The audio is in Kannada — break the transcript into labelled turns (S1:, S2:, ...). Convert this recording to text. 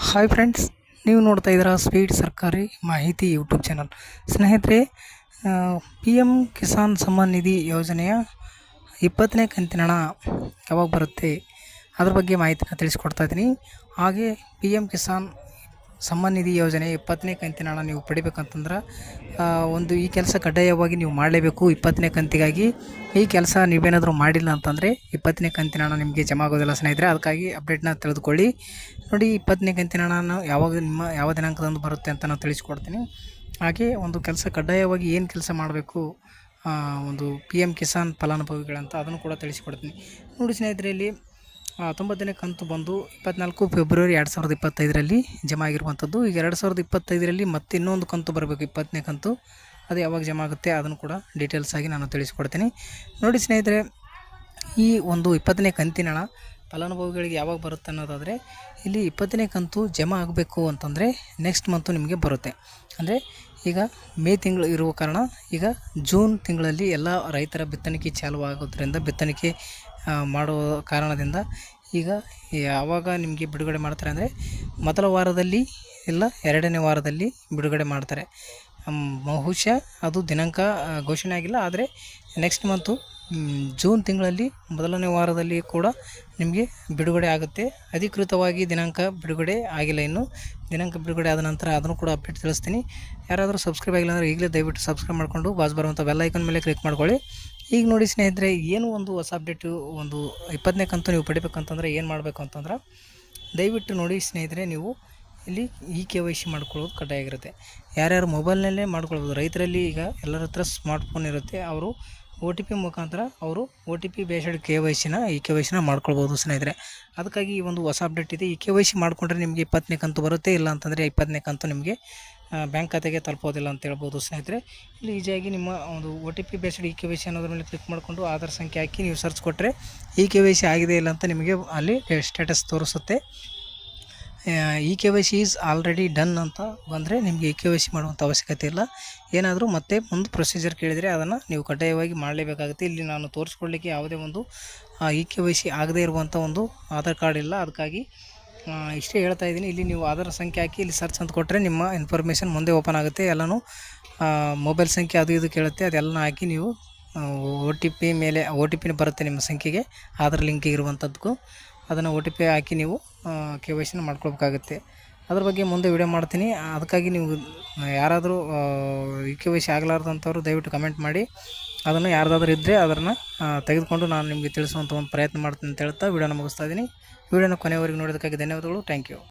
S1: ಹಾಯ್ ಫ್ರೆಂಡ್ಸ್ ನೀವು ನೋಡ್ತಾ ಇದ್ದೀರಾ ಸ್ವೀಟ್ ಸರ್ಕಾರಿ ಮಾಹಿತಿ ಯೂಟ್ಯೂಬ್ ಚಾನಲ್ ಸ್ನೇಹಿತರೆ ಪಿ ಎಂ ಕಿಸಾನ್ ಸಮ್ಮಾನ್ ನಿಧಿ ಯೋಜನೆಯ ಇಪ್ಪತ್ತನೇ ಕಂತಿನ ಹಣ ಯಾವಾಗ ಬರುತ್ತೆ? ಅದ್ರ ಬಗ್ಗೆ ಮಾಹಿತಿನ ತಿಳಿಸ್ಕೊಡ್ತಾ ಇದ್ದೀನಿ. ಹಾಗೆ ಪಿ ಎಂ ಕಿಸಾನ್ ಸಮ್ಮಾನ್ ನಿಧಿ ಯೋಜನೆ ಇಪ್ಪತ್ತನೇ ಕಂತಿನ ಹಣ ನೀವು ಪಡಿಬೇಕಂತಂದ್ರೆ ಒಂದು ಈ ಕೆಲಸ ಕಡ್ಡಾಯವಾಗಿ ನೀವು ಮಾಡಲೇಬೇಕು ಇಪ್ಪತ್ತನೇ ಕಂತಿಗಾಗಿ. ಈ ಕೆಲಸ ನೀವೇನಾದರೂ ಮಾಡಿಲ್ಲ ಅಂತಂದರೆ ಇಪ್ಪತ್ತನೇ ಕಂತಿನ ಹಣ ನಿಮಗೆ ಜಮಾ ಆಗೋದಿಲ್ಲ ಸ್ನೇಹಿತರೆ. ಅದಕ್ಕಾಗಿ ಅಪ್ಡೇಟ್ನ ತಿಳಿದುಕೊಳ್ಳಿ. ನೋಡಿ, ಇಪ್ಪತ್ತನೇ ಕಂತಿನ ಹಣ ಯಾವಾಗ ನಿಮ್ಮ, ಯಾವ ದಿನಾಂಕದಂದು ಬರುತ್ತೆ ಅಂತ ನಾನು ತಿಳಿಸ್ಕೊಡ್ತೀನಿ. ಹಾಗೆ ಒಂದು ಕೆಲಸ ಕಡ್ಡಾಯವಾಗಿ ಏನು ಕೆಲಸ ಮಾಡಬೇಕು ಒಂದು ಪಿ ಎಂ ಕಿಸಾನ್ ಫಲಾನುಭವಿಗಳಂತ ಅದನ್ನು ಕೂಡ ತಿಳಿಸಿಕೊಡ್ತೀನಿ. ನೋಡಿ ಸ್ನೇಹಿತರೆ, ಇಲ್ಲಿ ತೊಂಬತ್ತನೇ ಕಂತು ಬಂದು ಇಪ್ಪತ್ನಾಲ್ಕು ಫೆಬ್ರವರಿ ಎರಡು ಸಾವಿರದ ಇಪ್ಪತ್ತೈದರಲ್ಲಿ ಜಮಾ ಆಗಿರುವಂಥದ್ದು. ಈಗ ಎರಡು ಸಾವಿರದ ಇಪ್ಪತ್ತೈದರಲ್ಲಿ ಮತ್ತೆ ಇನ್ನೊಂದು ಕಂತು ಬರಬೇಕು, ಇಪ್ಪತ್ತನೇ ಕಂತು. ಅದು ಯಾವಾಗ ಜಮಾ ಆಗುತ್ತೆ ಅದನ್ನು ಕೂಡ ಡೀಟೇಲ್ಸ್ ಆಗಿ ನಾನು ತಿಳಿಸ್ಕೊಡ್ತೀನಿ. ನೋಡಿ ಸ್ನೇಹಿತರೆ, ಈ ಒಂದು ಇಪ್ಪತ್ತನೇ ಕಂತಿನ ಹಣ ಫಲಾನುಭವಿಗಳಿಗೆ ಯಾವಾಗ ಬರುತ್ತೆ ಅನ್ನೋದಾದರೆ, ಇಲ್ಲಿ ಇಪ್ಪತ್ತನೇ ಕಂತು ಜಮಾ ಆಗಬೇಕು ಅಂತಂದರೆ ನೆಕ್ಸ್ಟ್ ಮಂತು ನಿಮಗೆ ಬರುತ್ತೆ. ಅಂದರೆ ಈಗ ಮೇ ತಿಂಗಳು ಇರುವ ಕಾರಣ ಈಗ ಜೂನ್ ತಿಂಗಳಲ್ಲಿ ಎಲ್ಲ ರೈತರ ಬಿತ್ತಣಿಕೆ ಚಾಲು ಆಗೋದ್ರಿಂದ ಬಿತ್ತಣಿಕೆ ಮಾಡುವ ಕಾರಣದಿಂದ ಈಗ ಯಾವಾಗ ನಿಮಗೆ ಬಿಡುಗಡೆ ಮಾಡ್ತಾರೆ ಅಂದರೆ ಮೊದಲ ವಾರದಲ್ಲಿ ಇಲ್ಲ, ಎರಡನೇ ವಾರದಲ್ಲಿ ಬಿಡುಗಡೆ ಮಾಡ್ತಾರೆ. ಬಹುಶಃ ಅದು ದಿನಾಂಕ ಘೋಷಣೆ ಆಗಿಲ್ಲ, ಆದರೆ ನೆಕ್ಸ್ಟ್ ಮಂತು ಜೂನ್ ತಿಂಗಳಲ್ಲಿ ಮೊದಲನೇ ವಾರದಲ್ಲಿ ಕೂಡ ನಿಮಗೆ ಬಿಡುಗಡೆ ಆಗುತ್ತೆ. ಅಧಿಕೃತವಾಗಿ ದಿನಾಂಕ ಬಿಡುಗಡೆ ಆಗಿಲ್ಲ ಇನ್ನು. ದಿನಾಂಕ ಬಿಡುಗಡೆ ಆದ ನಂತರ ಅದನ್ನು ಕೂಡ ಅಪ್ಡೇಟ್ ತಿಳಿಸ್ತೀನಿ. ಯಾರಾದರೂ ಸಬ್ಸ್ಕ್ರೈಬ್ ಆಗಿಲ್ಲ ಅಂದರೆ ಈಗಲೇ ದಯವಿಟ್ಟು ಸಬ್ಸ್ಕ್ರೈಬ್ ಮಾಡಿಕೊಂಡು ಬಾಸ್ ಬರುವಂಥ ಬೆಲ್ ಐಕನ್ ಮೇಲೆ ಕ್ಲಿಕ್ ಮಾಡ್ಕೊಳ್ಳಿ. ಈಗ ನೋಡಿ ಸ್ನೇಹಿತರೆ, ಏನು ಒಂದು ಹೊಸ ಅಪ್ಡೇಟು ಒಂದು ಇಪ್ಪತ್ತನೇ ಕಂತು ನೀವು ಪಡಿಬೇಕಂತಂದರೆ ಏನು ಮಾಡಬೇಕು ಅಂತಂದ್ರೆ, ದಯವಿಟ್ಟು ನೋಡಿ ಸ್ನೇಹಿತರೆ, ನೀವು ಇಲ್ಲಿ ಇ ಕೆ ವೈ ಸಿ ಮಾಡ್ಕೊಳ್ಳೋದು ಕಡ್ಡಾಯ ಆಗಿರುತ್ತೆ. ಯಾರ್ಯಾರು ಮೊಬೈಲ್ನಲ್ಲೇ ಮಾಡ್ಕೊಳ್ಬೋದು. ರೈತರಲ್ಲಿ ಈಗ ಎಲ್ಲರ ಹತ್ರ ಸ್ಮಾರ್ಟ್ ಫೋನ್ ಇರುತ್ತೆ. ಅವರು ಒ ಟಿ ಪಿ ಮುಖಾಂತರ ಅವರು O T P based K Y ಸಿನ ಇ ಕೆ ವೈ ಸಿನ ಮಾಡ್ಕೊಳ್ಬೋದು ಸ್ನೇಹಿತರೆ. ಅದಕ್ಕಾಗಿ ಈ ಒಂದು ಹೊಸ ಅಪ್ಡೇಟ್ ಇದೆ. ಈ ಕೆ ವೈ ಸಿ ಮಾಡಿಕೊಂಡ್ರೆ ನಿಮಗೆ ಇಪ್ಪತ್ತನೇ ಕಂತು ಬರುತ್ತೆ. ಇಲ್ಲ ಅಂತಂದರೆ ಇಪ್ಪತ್ತನೇ ಕಂತು ನಿಮಗೆ ಬ್ಯಾಂಕ್ ಖಾತೆಗೆ ತಲುಪೋದಿಲ್ಲ ಅಂತ ಹೇಳ್ಬೋದು ಸ್ನೇಹಿತರೆ. ಇಲ್ಲಿ ಈಸಿಯಾಗಿ ನಿಮ್ಮ ಒಂದು O T P based E K Y C ಅನ್ನೋದ್ರ ಮೇಲೆ ಕ್ಲಿಕ್ ಮಾಡಿಕೊಂಡು ಆಧಾರ್ ಸಂಖ್ಯೆ ಹಾಕಿ ನೀವು ಸರ್ಚ್ ಕೊಟ್ಟರೆ ಇ ಕೆ ವೈ ಸಿ ಆಗಿದೆ ಇಲ್ಲ ಅಂತ ನಿಮಗೆ ಅಲ್ಲಿ ಸ್ಟೇಟಸ್ ತೋರಿಸುತ್ತೆ. E K Y C is already done ಅಂತ ಬಂದರೆ ನಿಮಗೆ ಇ ಕೆ ವೈ ಸಿ ಮಾಡುವಂಥ ಅವಶ್ಯಕತೆ ಇಲ್ಲ. ಏನಾದರೂ ಮತ್ತೆ ಒಂದು ಪ್ರೊಸೀಜರ್ ಕೇಳಿದರೆ ಅದನ್ನು ನೀವು ಕಡ್ಡಾಯವಾಗಿ ಮಾಡಲೇಬೇಕಾಗುತ್ತೆ. ಇಲ್ಲಿ ನಾನು ತೋರಿಸ್ಕೊಳ್ಳಿಕ್ಕೆ ಯಾವುದೇ ಒಂದು ಇ ಕೆ ವೈ ಸಿ ಆಗದೇ ಇರುವಂಥ ಒಂದು ಆಧಾರ್ ಕಾರ್ಡ್ ಇಲ್ಲ. ಅದಕ್ಕಾಗಿ ಇಷ್ಟೇ ಹೇಳ್ತಾ ಇದ್ದೀನಿ. ಇಲ್ಲಿ ನೀವು ಆಧಾರ್ ಸಂಖ್ಯೆ ಹಾಕಿ ಇಲ್ಲಿ ಸರ್ಚ್ ಅಂತ ಕೊಟ್ಟರೆ ನಿಮ್ಮ ಇನ್ಫಾರ್ಮೇಷನ್ ಮುಂದೆ ಓಪನ್ ಆಗುತ್ತೆ. ಎಲ್ಲನೂ ಮೊಬೈಲ್ ಸಂಖ್ಯೆ ಅದು ಇದು ಕೇಳುತ್ತೆ. ಅದೆಲ್ಲ ಹಾಕಿ ನೀವು ಒ ಟಿ ಪಿ ಮೇಲೆ ಒ ಟಿ ಪಿನ ಬರುತ್ತೆ ನಿಮ್ಮ ಸಂಖ್ಯೆಗೆ, ಆಧಾರ್ ಲಿಂಕ್ ಇರುವಂಥದ್ದಕ್ಕೂ ಅದನ್ನು ಒ ಟಿ ಪಿ ಹಾಕಿ ನೀವು ಕೆ ವೈ ಸಿನ ಮಾಡ್ಕೊಳ್ಬೇಕಾಗುತ್ತೆ. ಅದ್ರ ಬಗ್ಗೆ ಮುಂದೆ ವಿಡಿಯೋ ಮಾಡ್ತೀನಿ. ಅದಕ್ಕಾಗಿ ನೀವು ಯಾರಾದರೂ ಇ ಕೆ ವೈ ಸಿ ಆಗಲಾರ್ದಂಥವ್ರು ದಯವಿಟ್ಟು ಕಮೆಂಟ್ ಮಾಡಿ. ಅದನ್ನು ಯಾರ್ದಾದ್ರೂ ಇದ್ದರೆ ಅದನ್ನು ತೆಗೆದುಕೊಂಡು ನಾನು ನಿಮಗೆ ತಿಳಿಸುವಂಥ ಒಂದು ಪ್ರಯತ್ನ ಮಾಡ್ತೀನಿ ಅಂತ ಹೇಳ್ತಾ ವಿಡಿಯೋನ ಮುಗಿಸ್ತಾ ಇದ್ದೀನಿ. ವಿಡಿಯೋನ ಕೊನೆಯವರೆಗೆ ನೋಡೋದಕ್ಕಾಗಿ ಧನ್ಯವಾದಗಳು. Thank you